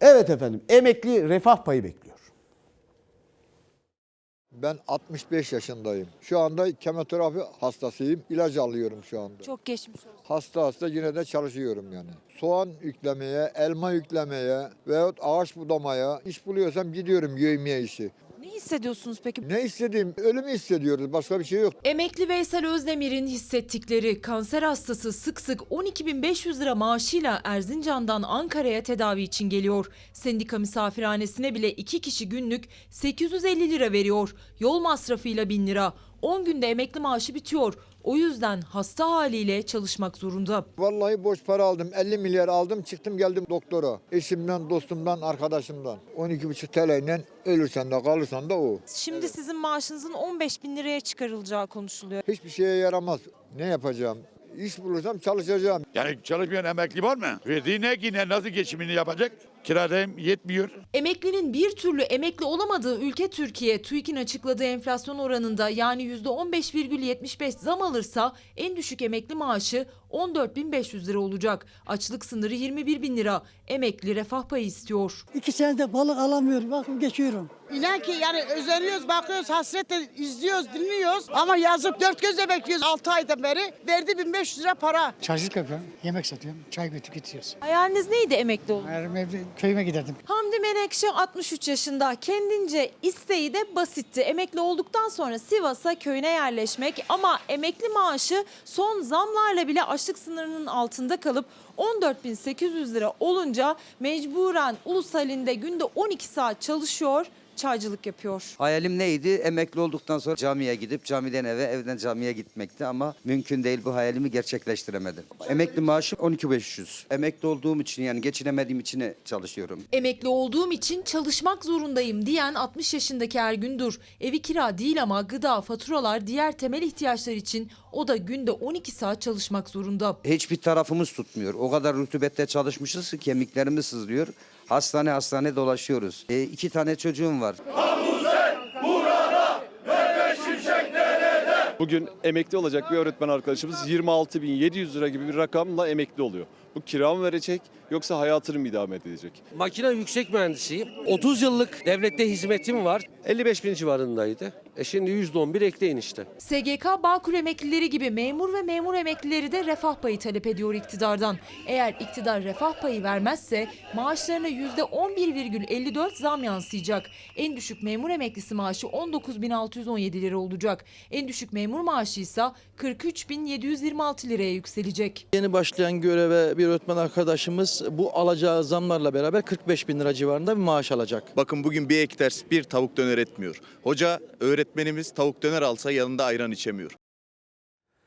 Evet efendim emekli refah payı bekliyor. Ben 65 yaşındayım. Şu anda kemoterapi hastasıyım. İlaç alıyorum şu anda. Çok geçmiş olsun. Hasta hasta yine de çalışıyorum yani. Soğan yüklemeye, elma yüklemeye veyahut ağaç budamaya iş buluyorsam gidiyorum yövmeye işi. Ne hissediyorsunuz peki? Ne istediğim ölümü hissediyoruz. Başka bir şey yok. Emekli Veysel Özdemir'in hissettikleri kanser hastası sık sık 12.500 lira maaşıyla Erzincan'dan Ankara'ya tedavi için geliyor. Sendika misafirhanesine bile iki kişi günlük 850 lira veriyor. Yol masrafıyla 1000 lira. 10 günde emekli maaşı bitiyor. O yüzden hasta haliyle çalışmak zorunda. Vallahi boş para aldım. 50 milyar aldım çıktım geldim doktora. Eşimden, dostumdan, arkadaşımdan. 12,5 TL ile ölürsen de kalırsan da o. Şimdi sizin maaşınızın 15 bin liraya çıkarılacağı konuşuluyor. Hiçbir şeye yaramaz. Ne yapacağım? İş bulursam çalışacağım. Yani çalışmayan emekli var mı? Verdiği ne ki ne nasıl geçimini yapacak? Kiradayım yetmiyor. Emeklinin bir türlü emekli olamadığı ülke Türkiye, TÜİK'in açıkladığı enflasyon oranında yani %15,75 zam alırsa en düşük emekli maaşı 14.500 lira olacak. Açlık sınırı 21 bin lira. Emekli refah payı istiyor. İki senede balık alamıyorum. Bakın geçiyorum. İnan ki yani özeniyoruz, bakıyoruz, hasretle izliyoruz, dinliyoruz. Ama yazıp dört gözle bekliyoruz 6 aydan beri. Verdi 1500 lira para. Çarşılık yapıyorum. Yemek satıyorum. Çay götürüp getiriyoruz. Hayaliniz neydi emekli olmak? Her evde köyüme giderdim. Hamdi Menekşe 63 yaşında. Kendince isteği de basitti. Emekli olduktan sonra Sivas'a köyüne yerleşmek ama emekli maaşı son zamlarla bile açlık sınırının altında kalıp 14.800 lira olunca mecburen ulus halinde günde 12 saat çalışıyor, çaycılık yapıyor. Hayalim neydi? Emekli olduktan sonra camiye gidip camiden eve, evden camiye gitmekti ama mümkün değil bu hayalimi gerçekleştiremedim. Emekli maaşım 12.500. Emekli olduğum için yani geçinemediğim için çalışıyorum. Emekli olduğum için çalışmak zorundayım diyen 60 yaşındaki Ergündür. Evi kira değil ama gıda, faturalar, diğer temel ihtiyaçlar için o da günde 12 saat çalışmak zorunda. Hiçbir tarafımız tutmuyor. O kadar rutubette çalışmışız ki kemiklerimiz sızlıyor. Hastane hastane dolaşıyoruz. E, iki tane çocuğum var. Bugün emekli olacak bir öğretmen arkadaşımız 26.700 lira gibi bir rakamla emekli oluyor. Bu kira mı verecek yoksa hayatını mı idame edecek? Makine yüksek mühendisiyim. 30 yıllık devlette hizmetim var. 55 bin civarındaydı. E şimdi %11 ekleyin işte. SGK Bağkur emeklileri gibi memur ve memur emeklileri de refah payı talep ediyor iktidardan. Eğer iktidar refah payı vermezse maaşlarına %11,54 zam yansıyacak. En düşük memur emeklisi maaşı 19.617 lira olacak. En düşük memur maaşı ise 43.726 liraya yükselecek. Yeni başlayan göreve bir öğretmen arkadaşımız bu alacağı zamlarla beraber 45 bin lira civarında bir maaş alacak. Bakın bugün bir ek ders bir tavuk döner etmiyor. Hoca öğretmenimiz tavuk döner alsa yanında ayran içemiyor.